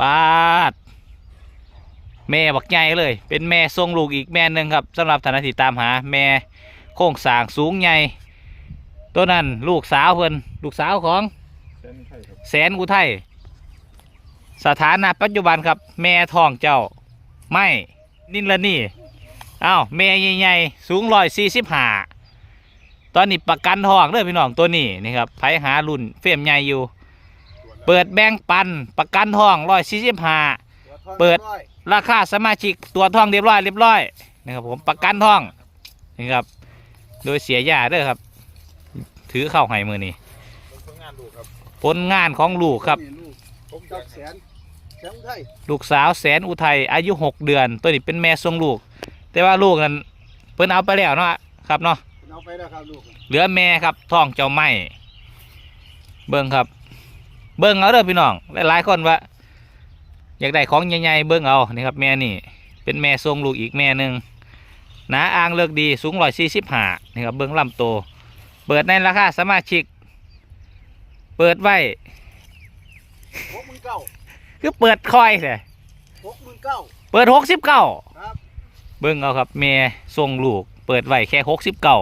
ปาด แม่บักใหญ่เลย เป็นแม่ทรงลูกอีกแม่หนึ่งครับสำหรับธนติตามหาแม่โค้งสร้างสูงใหญ่ตัวนั้นลูกสาวเพิ่นลูกสาวของเส้นไข่ครับแสนอุทัยสถานะปัจจุบันครับ แม่ทองเจ้า ไม่นินละนี่อ้าวแม่ใหญ่ๆสูงร้อยสี่สิบห้าตอนนี้ประกันทองเด้อพี่น้องตัวนี้นี่ครับไผหารุ่นเฟรมใหญ่อยู่ เปิดแบงค์ปันประกันทองร้อยสี่สิบห้า เปิด ราคาสมาชิกตัวทองเรียบร้อยเรียบร้อยนะครับผมประกันทองนี่ครับ โดยเสียยาเด้อครับ ถือเข้าให้มือนี่ผลงานดูครับผลงานของลูกครับผมจะจักแสนแสนไทยลูกสาวแสนอุทัยอายุหกเดือน ตัวนี้เป็นแม่ทรงลูก แต่ว่าลูกนั้นเพิ่นเอาไปแล้วเนาะครับเนาะ เอาไปแล้วครับลูกเหลือแม่ครับท้องเจ้าไม่เบิ่งครับ เบิ่งเอาเด้อพี่น้องหลายๆคนว่าอยากได้ของใหญ่ๆเบิ่งเอานี่ครับแม่นี่ เป็นแม่ทรงลูกอีกแม่หนึ่งหนาอ่างเลือกดีสูงร้อยสี่สิบห้านี่ครับเบิ่งลำโตวเปิดในราคาสมาชิก เปิดไว้หกหมื่นเก้าคือเปิดคอยเลยหกหมื่นเก้าเปิดหกสิบเก้าครับเบิ่งเอาครับแม่ทรงลูก เปิดไว้แค่หกสิบเก้า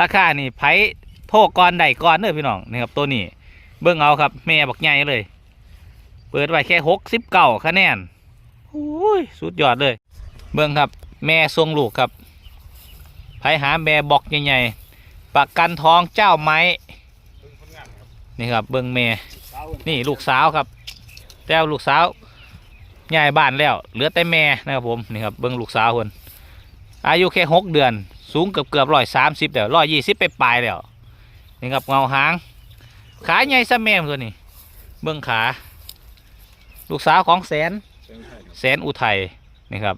ราคานี่ไผโทษก่อนใดก่อนเด้อพี่น้องนี่ครับตัวนี้ เบิ่งเอาครับ แม่บักใหญ่เลย เปิดไว้แค่หกสิบเก้าคะแนนโอ้ยสุดยอดเลย เบิ่งครับ แม่ทรงลูกครับไผหาแม่บอกใหญ่ๆประกันทองเจ้าไม้นี่ครับเบิ่งแม่นี่ลูกสาวครับแต่วลูกสาวย้ายบ้านแล้ว เหลือแต่แม่นะครับผมนี่ครับเบิ้งลูกสาวคนอายุแค่หกเดือน สูงเกือบเกือบร้อยสามสิบแล้วร้อยยี่สิบไปปลายแล้วนี่ครับเงาหาง ขาใหญ่ซะแม่มตัวนี้ เบิ้องขา ลูกสาวของแสน แสนอุทัยนี่ครับ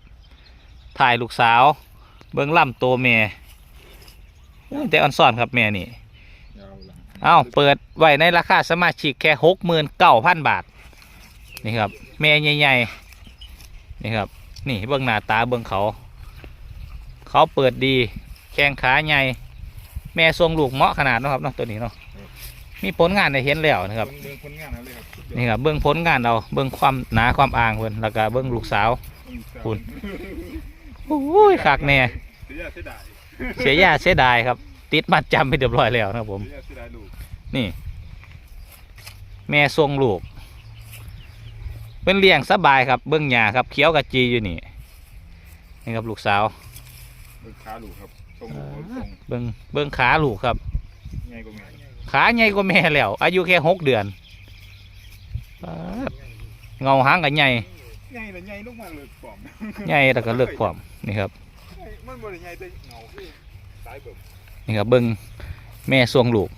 ถ่ายลูกสาว เบิ้องล่ำโตแม่โอ้ยแต่อ่อนซ่อนครับแม่นี่อ้าเปิดไว้ในราคาสมาชิกแค่หกหมื่นเก้าพันบาท นี่ครับ แม่ใหญ่ๆ นี่ครับ นี่เบื้องหน้าตาเบื้องเขา เขาเปิดดี แข้งขาใหญ่ แม่ทรงลูกเหมาะขนาดนะครับเนาะตัวนี้เนาะ มีผลงานได้เห็นแล้วนะครับเบิ่งผลงานเอาเลยครับสุดยอดนี่ครับเบื้องผลงานเราเบื้องความหนาความอ่างเพิ่นแล้วก็เบื้องลูกสาว คุณ โอ้ยขากแน่เสียเสียดายเสียยาเสียดายครับ ติดมัดจำไปเรียบร้อยแล้วนะครับผม เสียเสียดายลูกนี่ แม่ทรงลูก เป็นเลี้ยงสบายครับเบื้องหญ้าครับเขียวกะจีอยู่นี่นี่ครับลูกสาวเบิ่งขาลูกครับทรงลูกทรงเบื้องเบื้องขาลูกครับใหญ่กว่าแม่ ขาใหญ่กว่าแม่แล้ว อายุแค่หกเดือนป๊าดเงาหางกับใหญ่ใหญ่เลยใหญ่ลูกมากเลยปลอมใหญ่แล้วก็เลือกพร้อมนี่ครับมันบ่ได้ใหญ่แต่เงาคือสายเบิ่งนี่ครับเบื้องแม่ทรงลูก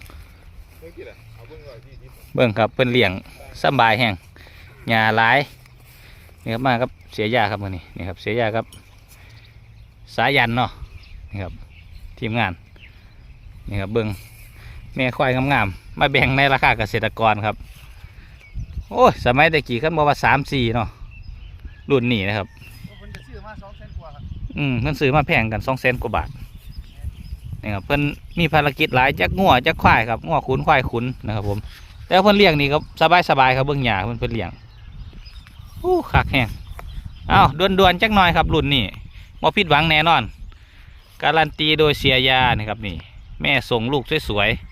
เบิ่งกี่ล่ะเอาเบิ่งร้อยยี่สิบเบื้องครับเป็นเลี้ยงสำบายแห้งหญ้าหลายนี่ครับมาครับเสียยาครับมือนี้นี่ครับเสียยาครับ สายันเนาะนี่ครับทีมงานนี่ครับเบิ้ง แม่ควายงามๆมาแบ่งในราคาเกษตรกรครับ โอ้ยสมัยตะกี้ขั้นบอกว่าสามสี่เนาะรุ่นนี้นะครับคนจะซื้อมาสองแสนกว่าครับอืมเงินซื้อมาแพงกันสองแสนกว่าบาทนี่ครับเพิ่นมีภารกิจหลายจักงัวจักควายครับงัวขุนควายขุนนะครับ ผม แต่เพิ่นเลี้ยงนี่ก็สบายสบายๆครับเบิ่งหญ้าเพิ่นเพิ่นเลี้ยงอู้คักแฮงอ้าวด่วนๆจักหน่อยครับ รุ่นนี้บ่ผิดหวังแน่นอน การันตีโดยเสียยานี่ครับนี่ แม่ส่งลูกสวยๆ